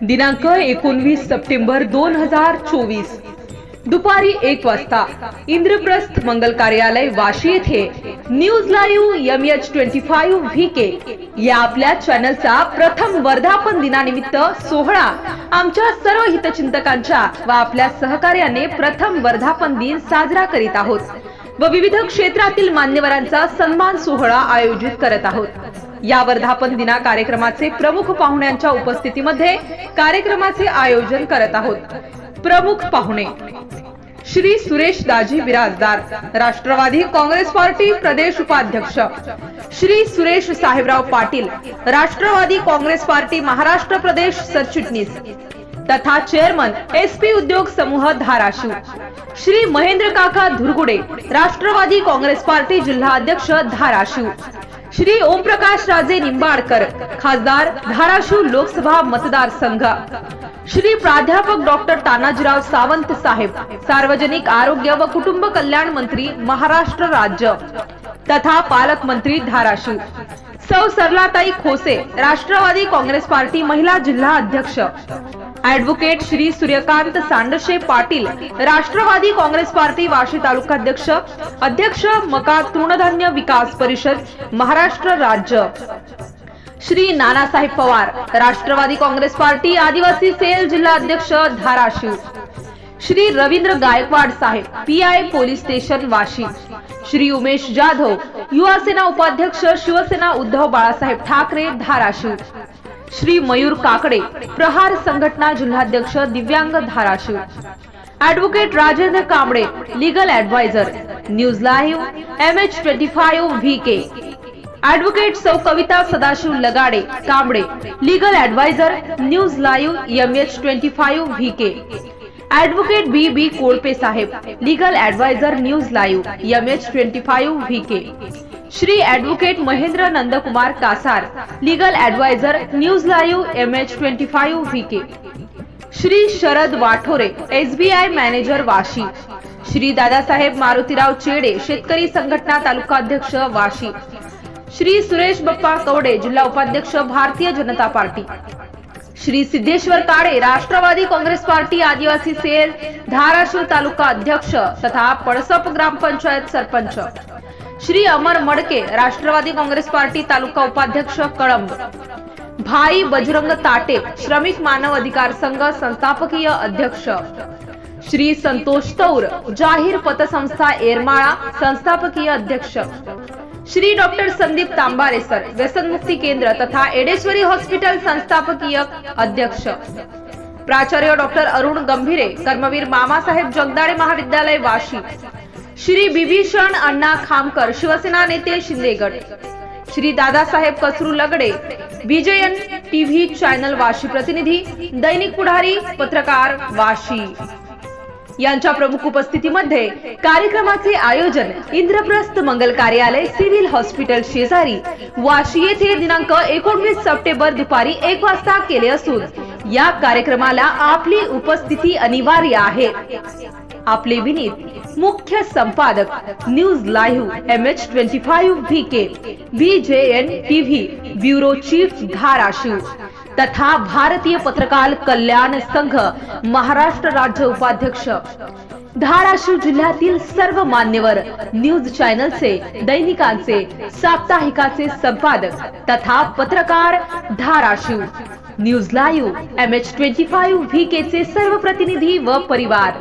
दिनांक एकोणवीस सप्टेंबर दोन हजार चोवीस. दुपारी एक वाजता इंद्रप्रस्थ मंगल कार्यालय वाशी येथे news live M H twenty five V K या आपल्या चॅनलचा प्रथम वर्धापन दिनानिमित्त सोहळा आमच्या सर्व हितचिंतकांच्या व आपल्या सहकार्याने प्रथम वर्धापन दिन साजरा करीत आहोत व विविध क्षेत्रातील मान्यवरांचा सन्मान सोहळा आयोजित करत आहोत. या वर्धापन दिना कार्यक्रमाचे प्रमुख पाहुण्यांच्या उपस्थितीमध्ये कार्यक्रमाचे आयोजन करत आहोत. प्रमुख पाहुणे. श्री सुरेश दाजी बिराजदार राष्ट्रवादी काँग्रेस पार्टी प्रदेश उपाध्यक्ष. श्री सुरेश साहेबराव पाटील राष्ट्रवादी काँग्रेस पार्टी महाराष्ट्र प्रदेश सरचिटणीस. तथा चेअरमन एस पी उद्योग समूह धाराशिव. श्री महेंद्र काका धुरगुडे राष्ट्रवादी काँग्रेस पार्टी जिल्हा अध्यक्ष धाराशिव. श्री ओमप्रकाश राजे निंबाडकर खासदार धाराशिव लोकसभा मतदारसंघ श्री प्राध्यापक डॉक्टर तानाजीराव सावंत साहेब सार्वजनिक आरोग्य व कुटुंब कल्याण मंत्री महाराष्ट्र राज्य तथा पालकमंत्री धाराशिव. सौ सरलाताई खोसे राष्ट्रवादी काँग्रेस पार्टी महिला जिल्हा अध्यक्ष. ऍडव्होकेट श्री सूर्यकांत सांडशे पाटील राष्ट्रवादी काँग्रेस पार्टी वाशी तालुकाध्यक्ष अध्यक्ष मका तृणधान्य विकास परिषद महाराष्ट्र राज्य. श्री नानासाहेब पवार राष्ट्रवादी काँग्रेस पार्टी आदिवासी सेल जिल्हा अध्यक्ष Dharashiv. Shri Ravindra Gaikwad saheb P I police station Vashi. Shri Umesh Jadhav Yuva Sena उपाध्यक्ष शिवसेना उद्धव बाळासाहेब ठाकरे धाराशिव. श्री मयूर काकडे प्रहार संघटना जिल्हाध्यक्ष दिव्यांग Dharashiv. Advocate Rajendra Kamble legal adviser news live M H twenty five V K advocate सौ Kavita Sadashiv Lagade Kamble legal adviser news live M H twenty five V K advocate B B Kolpe saheb legal adviser news live M H twenty five V K Shri advocate Mahendra Nandkumar Kasar legal adviser news live M H twenty five V K Shri Sharad Wathore SBI manager Vashi Shri Dadasaheb Marutirao Chede Shetkari Sanghatana तालुका अध्यक्ष वाशी श्री सुरेश बप्पा कवडे जिल्हा उपाध्यक्ष Bharatiya Janata party Shri Siddheshwar Kale Rashtrawadi Congress party आदिवासी cell Dharashiv तालुका अध्यक्ष तथा पळसप ग्रामपंचायत सरपंच. श्री अमर मडके Rashtrawadi Congress party तालुका उपाध्यक्ष कळंब. भाई बजरंग ताटे श्रमिक मानव अधिकार संघ संस्थापकीय अध्यक्ष. श्री संतोष तौर जाहीर पतसंस्था एरमाळा संस्थापकीय अध्यक्ष. श्री डॉक्टर संदीप तांबारे सर व्यसनमुक्ती केंद्र तथा एडेश्वरी हॉस्पिटल संस्थापकीय अध्यक्ष. प्राचार्य डॉक्टर अरुण गंभीरे कर्मवीर मामासाहेब जगदाळे महाविद्यालय वाशी. श्री बिभीषण अण्णा खामकर शिवसेना नेते शिंदेगड. श्री दादासाहेब कसरू लगडे विजयन टीव्ही चॅनल वाशी प्रतिनिधी दैनिक पुढारी पत्रकार वाशी. यांच्या प्रमुख उपस्थितीमध्ये कार्यक्रमाचे आयोजन इंद्रप्रस्थ मंगल कार्यालय सिव्हिल हॉस्पिटल शेजारी वाशी येथे दिनांक एकोणवीस सप्टेंबर दुपारी एक वाजता केले असून या कार्यक्रमाला आपली उपस्थिती अनिवार्य आहे. आपले विनीत मुख्य संपादक news live M H twenty five V K V J N TV bureau chief Dharashiv. तथा भारतीय पत्रकार कल्याण संघ महाराष्ट्र राज्य उपाध्यक्ष. धाराशिव जिल्ह्यातील सर्व मान्यवर न्यूज चॅनलचे दैनिकांचे साप्ताहिकाचे संपादक तथा पत्रकार Dharashiv. News live M H twenty five V K चे सर्व प्रतिनिधी व परिवार.